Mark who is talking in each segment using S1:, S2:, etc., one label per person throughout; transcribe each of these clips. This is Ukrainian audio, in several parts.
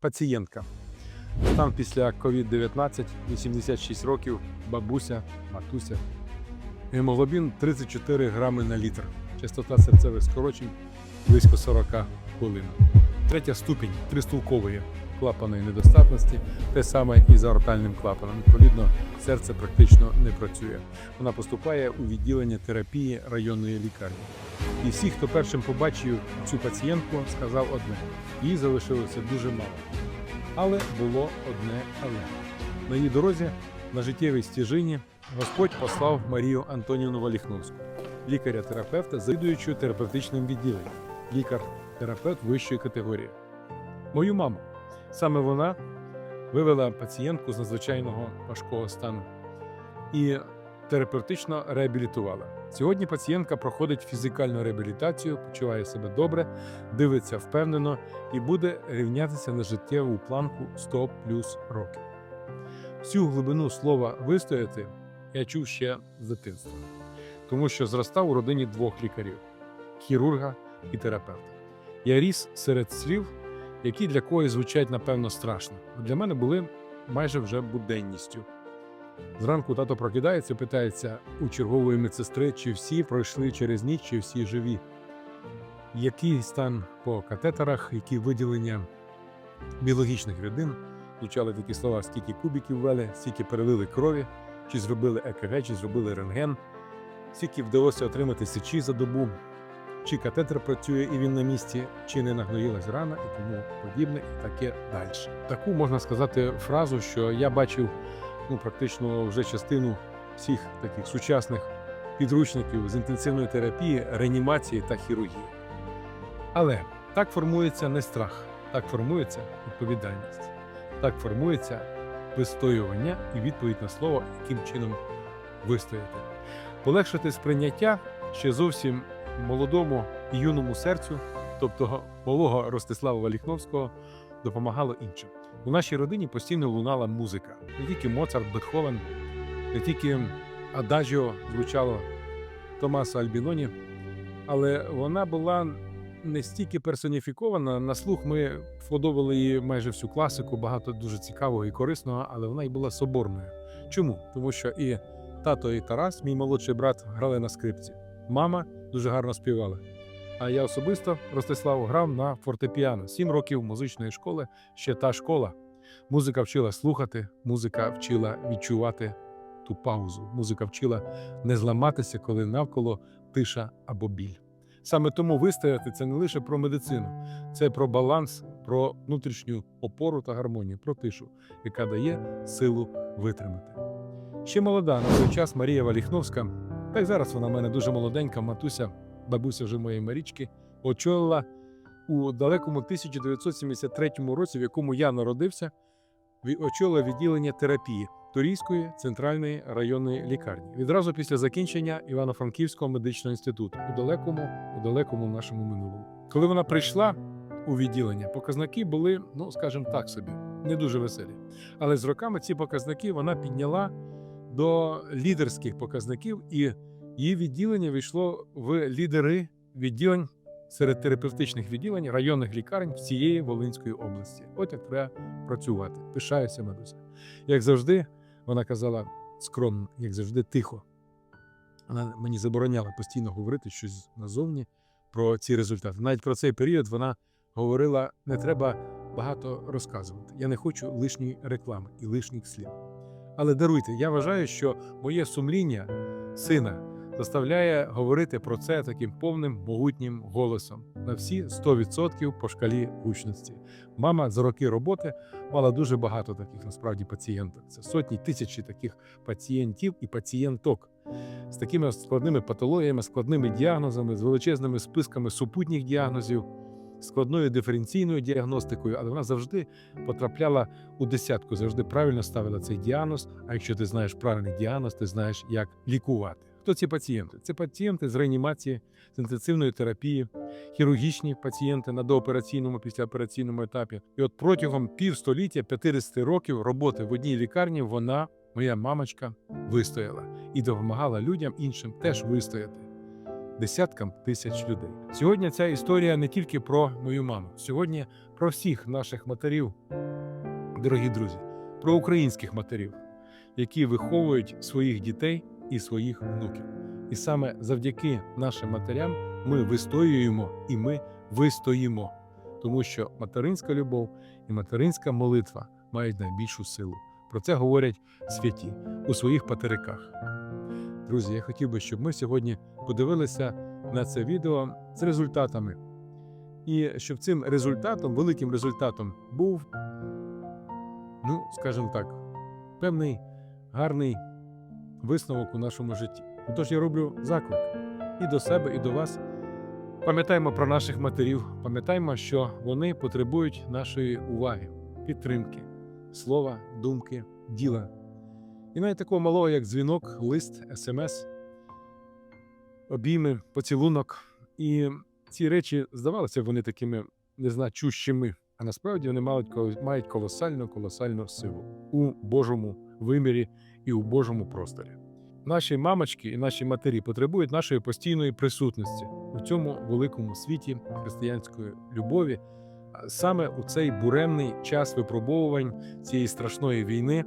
S1: пацієнтка. Стан після COVID-19, 86 років, бабуся, матуся. Гемоглобін 34 грами на літр. Частота серцевих скорочень близько 40 хвилин. Третя ступінь тристулкової клапаної недостатності, те саме і за ортальним клапаном. Відповідно, серце практично не працює. Вона поступає у відділення терапії районної лікарні. І всі, хто першим побачив цю пацієнтку, сказав одне: їй залишилося дуже мало. Але було одне але. На її дорозі на життєвій стіжині Господь послав Марію Антонівну Валіхновську, лікаря-терапевта, завідуючу терапевтичним відділенням, лікар-терапевт вищої категорії. Мою маму. Саме вона вивела пацієнтку з надзвичайного важкого стану і терапевтично реабілітувала. Сьогодні пацієнтка проходить фізикальну реабілітацію, почуває себе добре, дивиться впевнено і буде рівнятися на життєву планку 100 плюс років. Всю глибину слова вистояти я чув ще з дитинства, тому що зростав у родині двох лікарів хірурга і терапевта. Я ріс серед слів, які для когось звучать напевно страшно. а Для мене були майже вже буденністю. Зранку тато прокидається, питається у чергової медсестри, чи всі пройшли через ніч, чи всі живі. Який стан по катетерах, які виділення біологічних рідин, звучали такі слова, скільки кубіків ввели, скільки перелили крові, чи зробили ЕКГ, чи зробили рентген, скільки вдалося отримати сечі за добу, чи катетер працює і він на місці, чи не нагноїлась рана і тому подібне, і таке далі. Таку можна сказати фразу, що я бачив ну, практично вже частину всіх таких сучасних підручників з інтенсивної терапії, реанімації та хірургії. Але так формується не страх, так формується відповідальність, так формується вистоювання і відповідь на слово, яким чином вистояти. Полегшити сприйняття ще зовсім молодому і юному серцю, тобто малого Ростислава Валіхновського, допомагало іншим. У нашій родині постійно лунала музика. Не тільки Моцарт, Бетховен, не тільки Адажіо звучало Томаса Альбіноні, але вона була не стільки персоніфікована. На слух ми вподобали її майже всю класику, багато дуже цікавого і корисного, але вона й була соборною. Чому? Тому що і тато, і Тарас, мій молодший брат, грали на скрипці. Мама дуже гарно співала. А я особисто Ростислав грав на фортепіано. Сім років музичної школи ще та школа. Музика вчила слухати, музика вчила відчувати ту паузу. Музика вчила не зламатися, коли навколо тиша або біль. Саме тому вистояти це не лише про медицину, це про баланс, про внутрішню опору та гармонію, про тишу, яка дає силу витримати. Ще молода на той час Марія Валіхновська, та й зараз вона в мене дуже молоденька, матуся, бабуся вже моєї Марічки, очолила у далекому 1973 році, в якому я народився, очолила відділення терапії Турійської центральної районної лікарні відразу після закінчення Івано-Франківського медичного інституту у далекому, у далекому нашому минулому. Коли вона прийшла у відділення, показники були, ну скажімо так собі, не дуже веселі. Але з роками ці показники вона підняла до лідерських показників, і її відділення війшло в лідери відділень серед терапевтичних відділень районних лікарень всієї Волинської області. От як треба працювати. Пишаюся, Медуся. Як завжди, вона казала скромно, як завжди, тихо. Вона мені забороняла постійно говорити щось назовні про ці результати. Навіть про цей період вона говорила: не треба багато розказувати. Я не хочу лишньої реклами і лишніх слів. Але даруйте, я вважаю, що моє сумління сина заставляє говорити про це таким повним могутнім голосом на всі 100% по шкалі гучності. Мама за роки роботи мала дуже багато таких насправді пацієнток. Це сотні тисячі таких пацієнтів і пацієнток з такими складними патологіями, складними діагнозами, з величезними списками супутніх діагнозів, складною диференційною діагностикою, але вона завжди потрапляла у десятку, завжди правильно ставила цей діагноз. А якщо ти знаєш правильний діагноз, ти знаєш, як лікувати. Хто ці пацієнти? Це пацієнти з реанімації, з інтенсивної терапії, хірургічні пацієнти на доопераційному післяопераційному етапі. І от протягом півстоліття, 50 років роботи в одній лікарні вона, моя мамочка, вистояла і допомагала людям іншим теж вистояти. десяткам тисяч людей. Сьогодні ця історія не тільки про мою маму, сьогодні про всіх наших матерів, дорогі друзі, про українських матерів, які виховують своїх дітей і своїх внуків. І саме завдяки нашим матерям ми вистоюємо і ми вистоїмо, тому що материнська любов і материнська молитва мають найбільшу силу. Про це говорять святі у своїх патериках. Друзі, я хотів би, щоб ми сьогодні подивилися на це відео з результатами. І щоб цим результатом, великим результатом, був, ну, скажімо так, певний гарний висновок у нашому житті. Тож я роблю заклик і до себе, і до вас. Пам'ятаємо про наших матерів, пам'ятаємо, що вони потребують нашої уваги, підтримки, слова, думки, діла. І навіть такого малого, як дзвінок, лист, смс, обійми, поцілунок. І ці речі здавалися вони такими незначущими, а насправді вони мають, колосальну, колосальну силу у Божому вимірі і у Божому просторі. Наші мамочки і наші матері потребують нашої постійної присутності у цьому великому світі християнської любові, саме у цей буремний час випробовувань цієї страшної війни,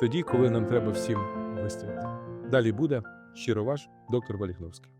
S1: тоді, коли нам треба всім вистояти. Далі буде щиро ваш доктор Валіхновський.